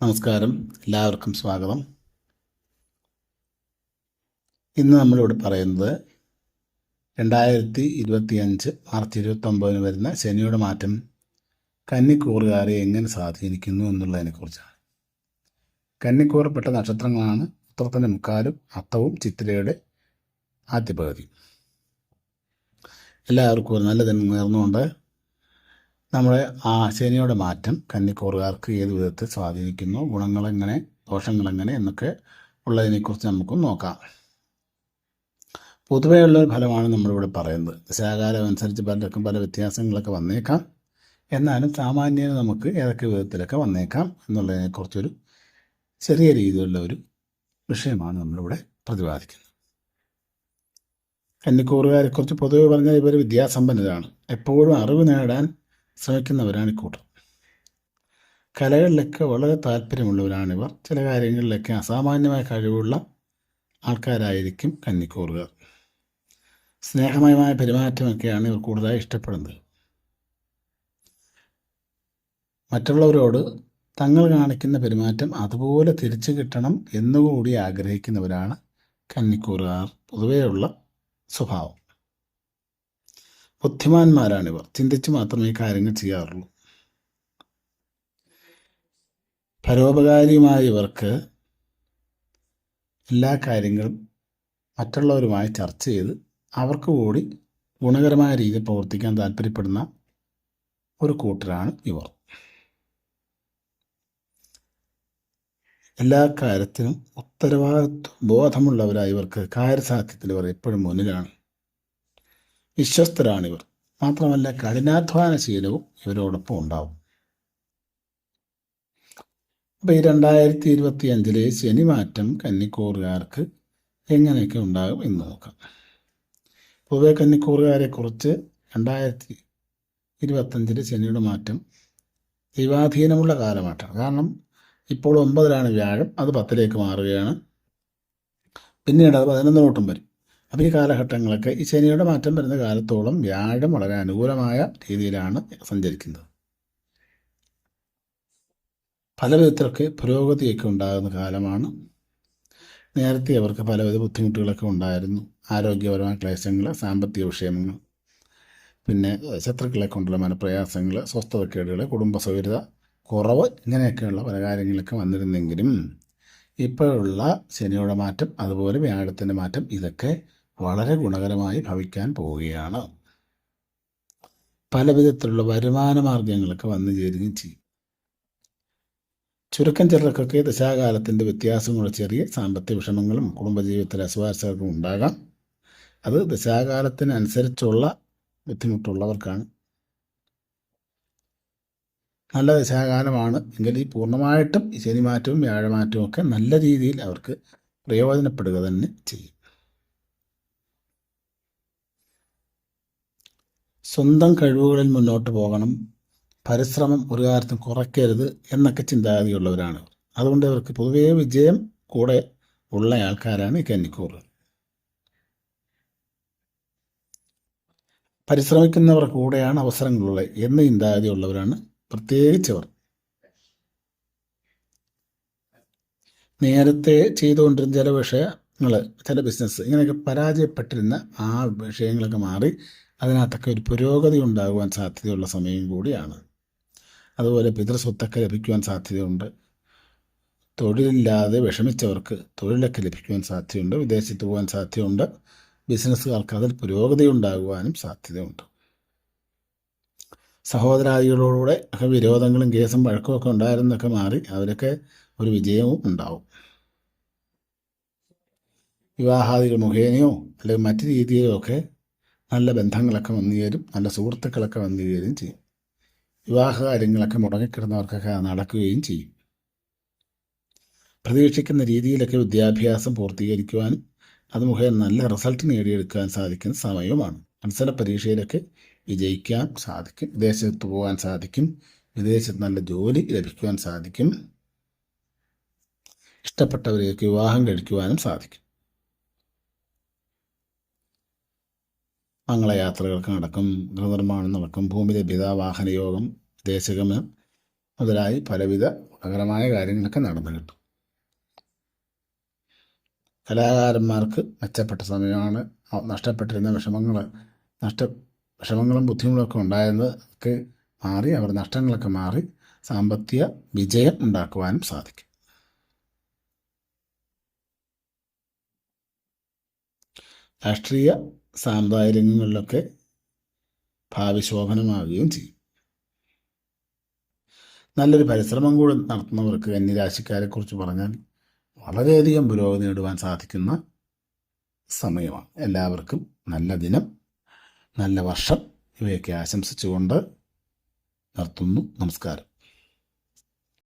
നമസ്കാരം. എല്ലാവർക്കും സ്വാഗതം. ഇന്ന് നമ്മളിവിടെ പറയുന്നത് രണ്ടായിരത്തി ഇരുപത്തി അഞ്ച് മാർച്ച് ഇരുപത്തൊമ്പതിന് വരുന്ന ശനിയുടെ മാറ്റം കന്നിക്കൂറുകാരെ എങ്ങനെ സ്വാധീനിക്കുന്നു എന്നുള്ളതിനെക്കുറിച്ചാണ് കന്നിക്കൂറപ്പെട്ട നക്ഷത്രങ്ങളാണ് ഉത്രത്തിന്റെ മുക്കാലും അത്തവും ചിത്രയുടെ ആദ്യ പകുതി എല്ലാവർക്കും ഒരു നല്ല ദിനം നേർന്നുകൊണ്ട് നമ്മുടെ ആശേനയുടെ ശനിയുടെ മാറ്റം കന്നിക്കൂറുകാർക്ക് ഏത് വിധത്തിൽ സ്വാധീനിക്കുന്നു ഗുണങ്ങളെങ്ങനെ ദോഷങ്ങളെങ്ങനെ എന്നൊക്കെ ഉള്ളതിനെക്കുറിച്ച് നമുക്ക് നോക്കാം. പൊതുവെയുള്ള ഒരു ഫലമാണ് നമ്മളിവിടെ പറയുന്നത്. ദശാകാലം അനുസരിച്ച് പലർക്കും പല വ്യത്യാസങ്ങളൊക്കെ വന്നേക്കാം. എന്നാലും സാമാന്യം നമുക്ക് ഏതൊക്കെ വിധത്തിലൊക്കെ വന്നേക്കാം എന്നുള്ളതിനെക്കുറിച്ചൊരു ചെറിയ രീതിയിലുള്ള ഒരു വിഷയമാണ് നമ്മളിവിടെ പ്രതിപാദിക്കുന്നത്. കന്നിക്കൂറുകാരെക്കുറിച്ച് പൊതുവെ പറഞ്ഞാൽ ഇവർ വിദ്യാസമ്പന്നരാണ്. എപ്പോഴും അറിവ് നേടാൻ ശ്രമിക്കുന്നവരാണ് ഇക്കൂട്ടർ കലകളിലൊക്കെ വളരെ താല്പര്യമുള്ളവരാണിവർ. ചില കാര്യങ്ങളിലൊക്കെ അസാമാന്യമായ കഴിവുള്ള ആൾക്കാരായിരിക്കും കന്നിക്കൂറുകാർ. സ്നേഹമയമായ പെരുമാറ്റമൊക്കെയാണ് ഇവർ കൂടുതലായി ഇഷ്ടപ്പെടുന്നത്. മറ്റുള്ളവരോട് തങ്ങൾ കാണിക്കുന്ന പെരുമാറ്റം അതുപോലെ തിരിച്ചു കിട്ടണം എന്നുകൂടി ആഗ്രഹിക്കുന്നവരാണ് കന്നിക്കൂറുകാർ. പൊതുവെയുള്ള സ്വഭാവം. ബുദ്ധിമാന്മാരാണിവർ. ചിന്തിച്ച് മാത്രമേ കാര്യങ്ങൾ ചെയ്യാറുള്ളൂ. പരോപകാരിയുമായ ഇവർക്ക് എല്ലാ കാര്യങ്ങളും മറ്റുള്ളവരുമായി ചർച്ച ചെയ്ത് അവർക്ക് കൂടി ഗുണകരമായ രീതിയിൽ പ്രവർത്തിക്കാൻ താല്പര്യപ്പെടുന്ന ഒരു കൂട്ടരാണ് ഇവർ. എല്ലാ കാര്യത്തിനും ഉത്തരവാദിത്വ ബോധമുള്ളവരായി ഇവർക്ക് കാര്യസാധ്യത്തിൽ ഇവർ എപ്പോഴും മുന്നിലാണ്. വിശ്വസ്തരാണിവർ. മാത്രമല്ല കഠിനാധ്വാനശീലവും ഇവരോടൊപ്പം ഉണ്ടാവും. അപ്പോൾ ഈ രണ്ടായിരത്തി ഇരുപത്തി അഞ്ചിലെ ശനിമാറ്റം കന്നിക്കൂറുകാർക്ക് എങ്ങനെയൊക്കെ ഉണ്ടാകും എന്ന് നോക്കാം. പൊതുവെ കന്നിക്കൂറുകാരെക്കുറിച്ച് രണ്ടായിരത്തി ഇരുപത്തഞ്ചിലെ ശനിയുടെ മാറ്റം ദൈവാധീനമുള്ള കാലമാറ്റം കാരണം ഇപ്പോൾ ഒമ്പതിലാണ് വ്യാഴം അത് പത്തിലേക്ക് മാറുകയാണ്. പിന്നീട് അത് പതിനൊന്നിലോട്ടും വരും. അപ്പോൾ ഈ കാലഘട്ടങ്ങളൊക്കെ ഈ ശനിയുടെ മാറ്റം വരുന്ന കാലത്തോളം വ്യാഴം വളരെ അനുകൂലമായ രീതിയിലാണ് സഞ്ചരിക്കുന്നത്. പല വിധത്തിലൊക്കെ പുരോഗതിയൊക്കെ ഉണ്ടാകുന്ന കാലമാണ്. നേരത്തെ അവർക്ക് പലവിധ ബുദ്ധിമുട്ടുകളൊക്കെ ഉണ്ടായിരുന്നു. ആരോഗ്യപരമായ ക്ലേശങ്ങൾ സാമ്പത്തിക വിഷയങ്ങൾ പിന്നെ ശത്രുക്കളെ കൊണ്ടുള്ള മനപ്രയാസങ്ങൾ സ്വസ്ഥതക്കേടുകൾ കുടുംബ സൗഹൃദ കുറവ് ഇങ്ങനെയൊക്കെയുള്ള പല കാര്യങ്ങളൊക്കെ വന്നിരുന്നെങ്കിലും ഇപ്പോഴുള്ള ശനിയുടെ മാറ്റം അതുപോലെ വ്യാഴത്തിന്റെ മാറ്റം ഇതൊക്കെ വളരെ ഗുണകരമായി ഭവിക്കാൻ പോവുകയാണ്. പല വിധത്തിലുള്ള വരുമാന മാർഗങ്ങളൊക്കെ വന്നു ചേരുകയും ചെയ്യും. ചുരുക്കം ചിലർക്കൊക്കെ ദശാകാലത്തിന്റെ വ്യത്യാസമുള്ള ചെറിയ സാമ്പത്തിക വിഷമങ്ങളും കുടുംബജീവിതത്തിലെ അസ്വാരസ്യങ്ങൾക്കും ഉണ്ടാകാം. അത് ദശാകാലത്തിനനുസരിച്ചുള്ള ബുദ്ധിമുട്ടുള്ളവർക്കാണ്. നല്ല ദശാകാലമാണ് എങ്കിൽ ഈ പൂർണമായിട്ടും ശനിമാറ്റവും വ്യാഴമാറ്റവും ഒക്കെ നല്ല രീതിയിൽ അവർക്ക് പ്രയോജനപ്പെടുക തന്നെ ചെയ്യും. സ്വന്തം കഴിവുകളിൽ മുന്നോട്ട് പോകണം. പരിശ്രമം ഒരു കാര്യത്തും കുറയ്ക്കരുത് എന്നൊക്കെ ചിന്താഗതിയുള്ളവരാണ്. അതുകൊണ്ട് അവർക്ക് പൊതുവേ വിജയം കൂടെ ഉള്ള ആൾക്കാരാണ് ഈ കന്നിക്കൂറ്. പരിശ്രമിക്കുന്നവർ കൂടെയാണ് അവസരങ്ങളുള്ളത് എന്ന ചിന്താഗതിയുള്ളവരാണ് പ്രത്യേകിച്ചവർ. നേരത്തെ ചെയ്തുകൊണ്ടിരുന്ന ചില വിഷയങ്ങൾ ചില ബിസിനസ് ഇങ്ങനെയൊക്കെ പരാജയപ്പെട്ടിരുന്ന ആ വിഷയങ്ങളൊക്കെ മാറി അതിനകത്തൊക്കെ ഒരു പുരോഗതി ഉണ്ടാകുവാൻ സാധ്യതയുള്ള സമയം കൂടിയാണ്. അതുപോലെ പിതൃസ്വത്തൊക്കെ ലഭിക്കുവാൻ സാധ്യതയുണ്ട്. തൊഴിലില്ലാതെ വിഷമിച്ചവർക്ക് തൊഴിലൊക്കെ ലഭിക്കുവാൻ സാധ്യതയുണ്ട്. വിദേശത്ത് പോകാൻ സാധ്യതയുണ്ട്. ബിസിനസ്സുകാർക്ക് അതിൽ പുരോഗതി ഉണ്ടാകുവാനും സാധ്യതയുണ്ട്. സഹോദരാദികളോടുകൂടെ ഒക്കെ വിരോധങ്ങളും കേസും വഴക്കുമൊക്കെ ഉണ്ടായിരുന്നൊക്കെ മാറി അവരൊക്കെ ഒരു വിജയവും ഉണ്ടാവും. വിവാഹാദികൾ മുഖേനയോ അല്ലെങ്കിൽ മറ്റു രീതിയിലോ ഒക്കെ നല്ല ബന്ധങ്ങളൊക്കെ വന്നു ചേരും നല്ല സുഹൃത്തുക്കളൊക്കെ വന്നു ചേരുകയും ചെയ്യും. വിവാഹ കാര്യങ്ങളൊക്കെ മുടങ്ങിക്കിടന്നവർക്കൊക്കെ നടക്കുകയും ചെയ്യും. പ്രതീക്ഷിക്കുന്ന രീതിയിലൊക്കെ വിദ്യാഭ്യാസം പൂർത്തീകരിക്കുവാനും അത് മുഖേന നല്ല റിസൾട്ട് നേടിയെടുക്കാൻ സാധിക്കുന്ന സമയവുമാണ് മത്സര പരീക്ഷയിലൊക്കെ വിജയിക്കാൻ സാധിക്കും വിദേശത്ത് പോകാൻ സാധിക്കും വിദേശത്ത് നല്ല ജോലി ലഭിക്കുവാൻ സാധിക്കും. ഇഷ്ടപ്പെട്ടവരെയൊക്കെ വിവാഹം കഴിക്കുവാനും സാധിക്കും. മംഗളയാത്രകൾക്ക് നടക്കും ഗൃഹനിർമ്മാണം നടക്കും ഭൂമി ലഭ്യത വാഹനയോഗം ദേശഗമനം മുതലായി പലവിധ ഗുണകരമായ കാര്യങ്ങളൊക്കെ നടന്നു കിട്ടും. കലാകാരന്മാർക്ക് മെച്ചപ്പെട്ട സമയമാണ് നഷ്ടപ്പെട്ടിരുന്ന വിഷമങ്ങൾ നഷ്ട വിഷമങ്ങളും ബുദ്ധിമുട്ടൊക്കെ ഉണ്ടായിരുന്നതൊക്കെ മാറി അവർ നഷ്ടങ്ങളൊക്കെ മാറി സാമ്പത്തിക വിജയം ഉണ്ടാക്കുവാനും സാധിക്കും. രാഷ്ട്രീയ സാമുദായിക രംഗങ്ങളിലൊക്കെ ഭാവി ശോഭനമാവുകയും ചെയ്യും. നല്ലൊരു പരിശ്രമം കൂടി നടത്തുന്നവർക്ക് കന്യരാശിക്കാരെ കുറിച്ച് പറഞ്ഞാൽ വളരെയധികം പുരോഗതി നേടുവാൻ സാധിക്കുന്ന സമയമാണ്. എല്ലാവർക്കും നല്ല ദിനം നല്ല വർഷം. ഇവയൊക്കെ ആശംസിച്ചുകൊണ്ട് നിർത്തുന്നു. നമസ്കാരം.